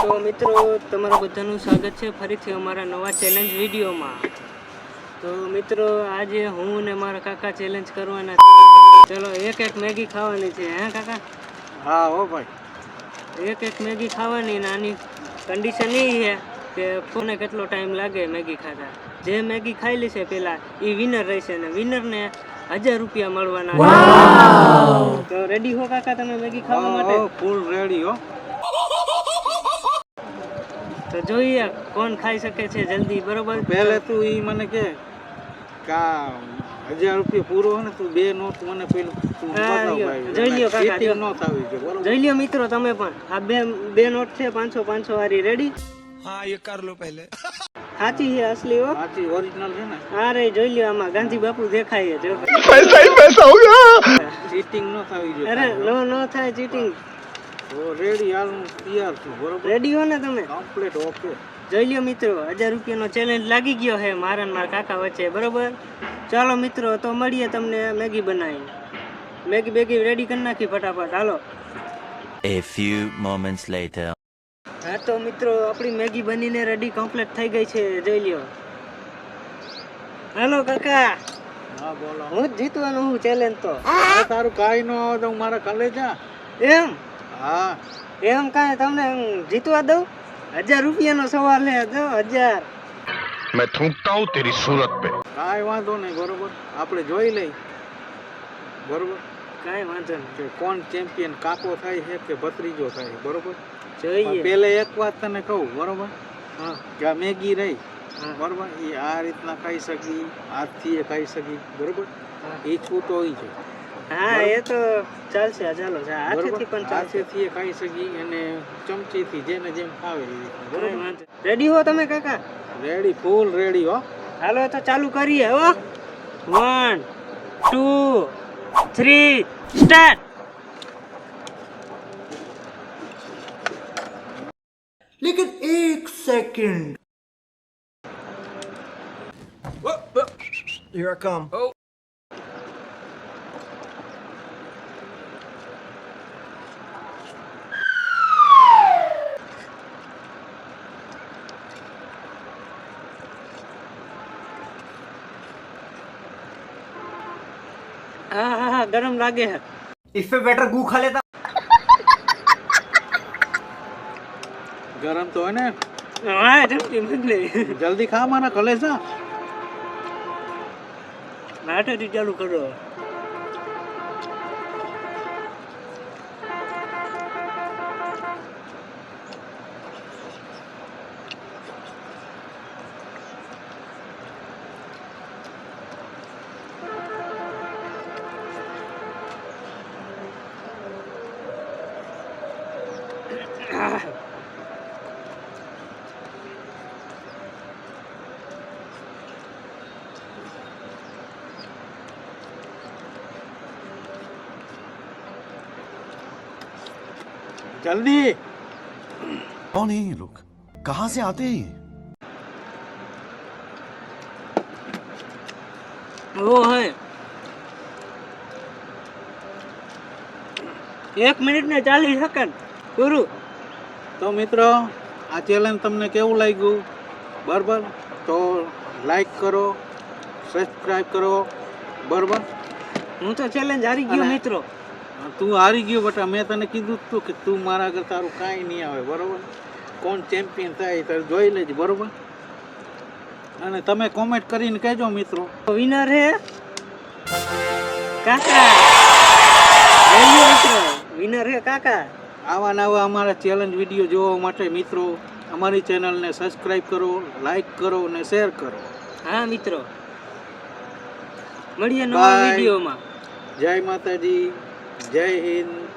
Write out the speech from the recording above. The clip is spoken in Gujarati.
તો મિત્રો તમારા બધાનું સ્વાગત છે ફરીથી અમારા નવા ચેલેન્જ વિડીયોમાં. તો મિત્રો આજે હું ને મારા કાકા ચેલેન્જ કરવાના છે. ચલો એક એક મેગી ખાવાની છે હે કાકા? હા હો ભાઈ. એક એક મેગી ખાવાની ને આની કન્ડિશન એ છે કે કોને કેટલો ટાઈમ લાગે મેગી ખાતા. જે મેગી ખાઈ લેશે પેલા એ વિનર રહેશે ને વિનરને હજાર રૂપિયા મળવાના તો રેડી હો કાકા તમે મેગી ખાવા માટે? ફૂલ રેડી હો. તો જોઈએ કોણ ખાઈ શકે છે જલ્દી બરોબર? પહેલે તું એ મને કે કા હજાર રૂપિયા પૂરો હોય ને તું બે નોટ મને પેલું જોઈ લ્યો કાકા જોઈ લ્યો મિત્રો તમે પણ. આ બે બે નોટ છે પાંચસો પાંચસો વાળી. રેડી હા એ કર લો પહેલે. સાચી છે અસલી હો. સાચી ઓરિજિનલ છે ને? હા રે જોઈ લ્યો આમાં. ગાંધી બાપુ દેખાય છે પૈસા પૈસા ચીટિંગ નો થાવી જોઈએ અરે નો નો થાય ચીટિંગ રેડી હાલ હું તૈયાર છું બરોબર? રેડી હો ને તમે? કમ્પ્લીટ ઓકે જોઈ લ્યો મિત્રો હજાર રૂપિયાનો ચેલેન્જ લાગી ગયો છે મારા ને મારા કાકા વચ્ચે બરોબર? ચાલો મિત્રો તો મળીએ તમને મેગી બનાવી મેગી બેગી રેડી કરી નાખી ફટાફટ હાલો. A few moments later. હા તો મિત્રો આપણી મેગી બનીને રેડી કમ્પ્લીટ થઈ ગઈ છે જોઈ લ્યો. હાલો કાકા. હા બોલો. હું જ જીતવાનું હું ચેલેન્જ તો. તારું કાંઈ ન તો હું મારા કલેજા એમ? હા. એમ કાંઈ તમને જીતવા દઉં? હજાર રૂપિયાનો સવાલ લે દો હજાર. મેં થૂંકતા હું તેરી સુરત પે. કાંઈ વાંધો નહીં બરોબર? આપણે જોઈ લઈ બરોબર? કાંઈ વાંધો નહીં. કે કોણ ચેમ્પિયન કાકો થાય છે કે ભત્રીજો થાય બરોબર? જોઈએ. પહેલે એક વાત તને કહું બરોબર? હા. કે મેગી રહી બરોબર? એ આ રીતના ખાઈ શકી હાથથી એ ખાઈ શકી બરોબર? એ છૂટો ઈ છે હા એ તો ચાલશે ચાલો ચા- હાથેથી પણ ચાલશે હાથેથી એ ખાઈ શકી અને ચમચીથી જેને જેમ ફાવે એ રીતના બરોબર રેડી હો તમે કાકા રેડી ફૂલ રેડી હો હાલો તો ચાલુ કરીએ હો વન ટુ થ્રી સ્ટાર્ટ लेकिन एक सेकंड Here I come. हाँ हाँ हाँ गर्म लागे है इससे बेटर गू खा लेता गरम तो है ना हाँ एकदम जल्दी खा माना कलेजा नाटक चालू करो जल्दी। कौन है ये लोग? कहाँ से आते हैं ये? वो है। एक मिनट में चालीस सेकंड शुरू। તો મિત્રો આ ચેલેન્જ તમને કેવું લાગ્યું? બરાબર? તો લાઈક કરો સબસ્ક્રાઈબ કરો બરાબર? હું તો ચેલેન્જ હારી ગયો મિત્રો. તું હારી ગયો બટા મેં તને કીધું જ તું કે તું મારા આગળ તારું કાંઈ નહીં આવે બરાબર? કોણ ચેમ્પિયન થાય તારે જોઈ લેજે બરાબર? અને તમે કોમેન્ટ કરીને કહેજો મિત્રો. વિનર હે? કાકા. મિત્રો. વિનર હે કાકા? આવા નવા અમારા ચેલેન્જ વીડિયો જોવા માટે મિત્રો અમારી ચેનલને સબસ્ક્રાઈબ કરો લાઈક કરો અને શેર કરો. હા મિત્રો. મળીએ નવા વિડીયોમાં જય માતાજી જય હિન્દ.